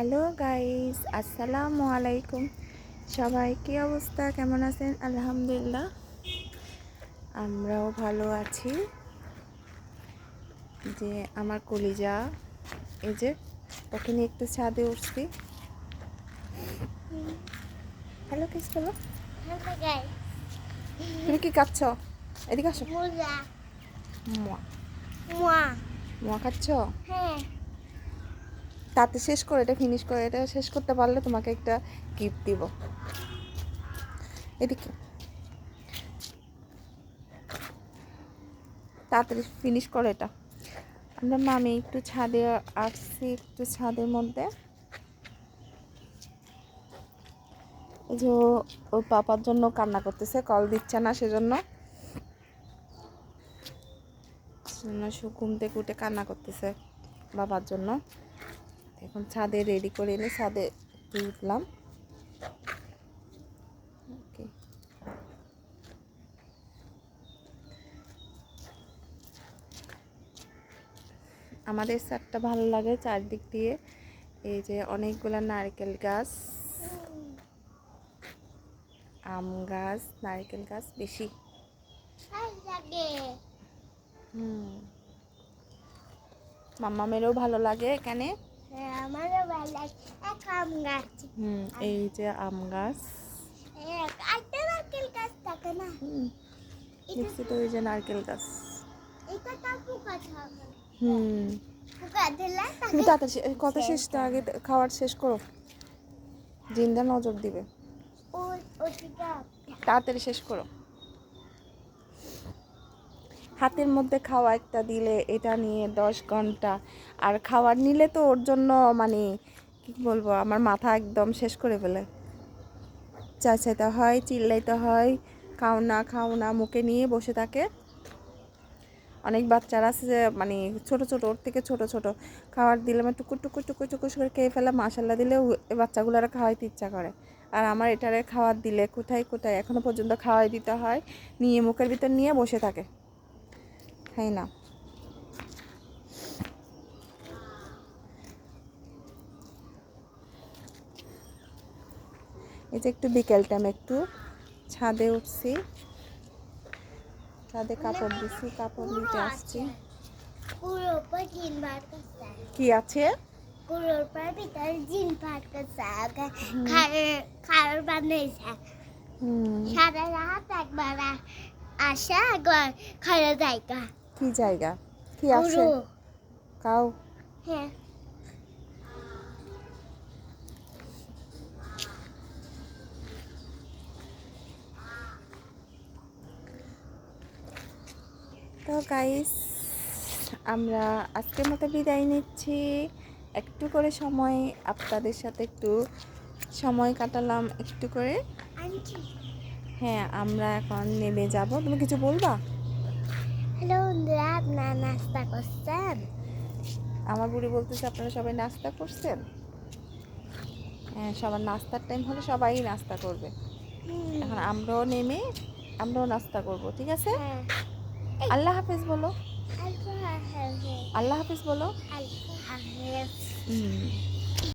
Hello guys আসসালামু আলাইকুম। সবাই কী অবস্থা? কেমন আছেন? আলহামদুলিল্লাহ। আমরাও ভালো আছি। যে আমার কলিজা এই যে ওকে নিয়ে একটু ছাদে উঠছি। হ্যালো কিস বলো। তুমি কি খাচ্ছ এদিকে আসো. মোয়া. মোয়া খাচ্ছ? হ্যাঁ। তাতে শেষ করে এটা ফিনিশ করে এটা শেষ করতে পারলে তোমাকে একটা গিফট দিব। এদিকে। তাড়াতাড়ি ফিনিশ করো এটা। আমরা মামি একটু ছাদে আসছি, একটু ছাদের মধ্যে। যে ওর পাপার জন্য কান্না করতেছে কল দিচ্ছে না সেজন্য। সেজন্য সে উঠে কান্না করতেছে বাবার জন্য। এখন ছাদে রেডি করে এনে ছাদে উঠলাম। ওকে আমাদের ছাদটা ভালো লাগে চারদিক দিয়ে। এই যে অনেকগুলো নারকেল গাছ, আম গাছ, নারকেল গাছ বেশি। হুম। মাম্মামেরও ভালো লাগে এখানে। এই যে আম গাছ। এক নারকেল গাছ থাকে না হুম দেখছি তো ওই যে নারকেল গাছ। হুম। কথা শেষ আগে খাওয়ার শেষ করো। জিন্দা নজর দিবে। তাড়াতাড়ি শেষ করো। হাতের মধ্যে খাওয়া একটা দিলে এটা নিয়ে দশ ঘণ্টা। আর খাওয়ার নিলে তো ওর জন্য মানে কি বলব, আমার মাথা একদম শেষ করে ফেলে। চাচাইতে হয়, চিল্লাইতে হয়, খাও না খাও না, মুখে নিয়ে বসে থাকে। অনেক বাচ্চারা আছে যে মানে ছোট ছোট, ওর থেকে ছোট ছোট। খাবার দিলে মানে টুকুর টুকুর টুকুর টুকুর করে খেয়ে ফেলে মাসাল্লা দিলে বাচ্চাগুলোরা খাওয়াইতে ইচ্ছা করে। আর আমার এটারে খাবার দিলে কোথায় কোথায় এখনও পর্যন্ত খাওয়াই দিতে হয়, নিয়ে মুখের ভিতর নিয়ে বসে থাকে। খাই না। এই যে একটু বিকেল টাইম একটু ছাদে উঠছি। ছাদে কাপড় দিছি, কাপড় নিতে আসছি। কি আছে? সারা রাত একবার আসে, একবার খাওয়া জায়গা কি জায়গা? কি আছে? কাউ হ্যাঁ। তো গাইস আমরা আজকের মতো বিদায় নিচ্ছি। একটু করে সময় আপনাদের সাথে একটু সময় কাটালাম একটু করে। হ্যাঁ আমরা এখন নেমে যাব। তুমি কিছু বলবা? হ্যালো বন্ধুরা আপনার নাস্তা করছেন? আমার বুড়ি বলতেছে আপনারা সবাই নাস্তা করছেন? হ্যাঁ সবার নাস্তার টাইম হলে সবাই নাস্তা করবে। এখন আমরাও নেমে আমরাও নাস্তা করব ঠিক আছে? হ্যাঁ। আল্লাহ হাফেজ বলো। আল্লাহ হাফেজ। বলো। আল্লাহ হাফেজ।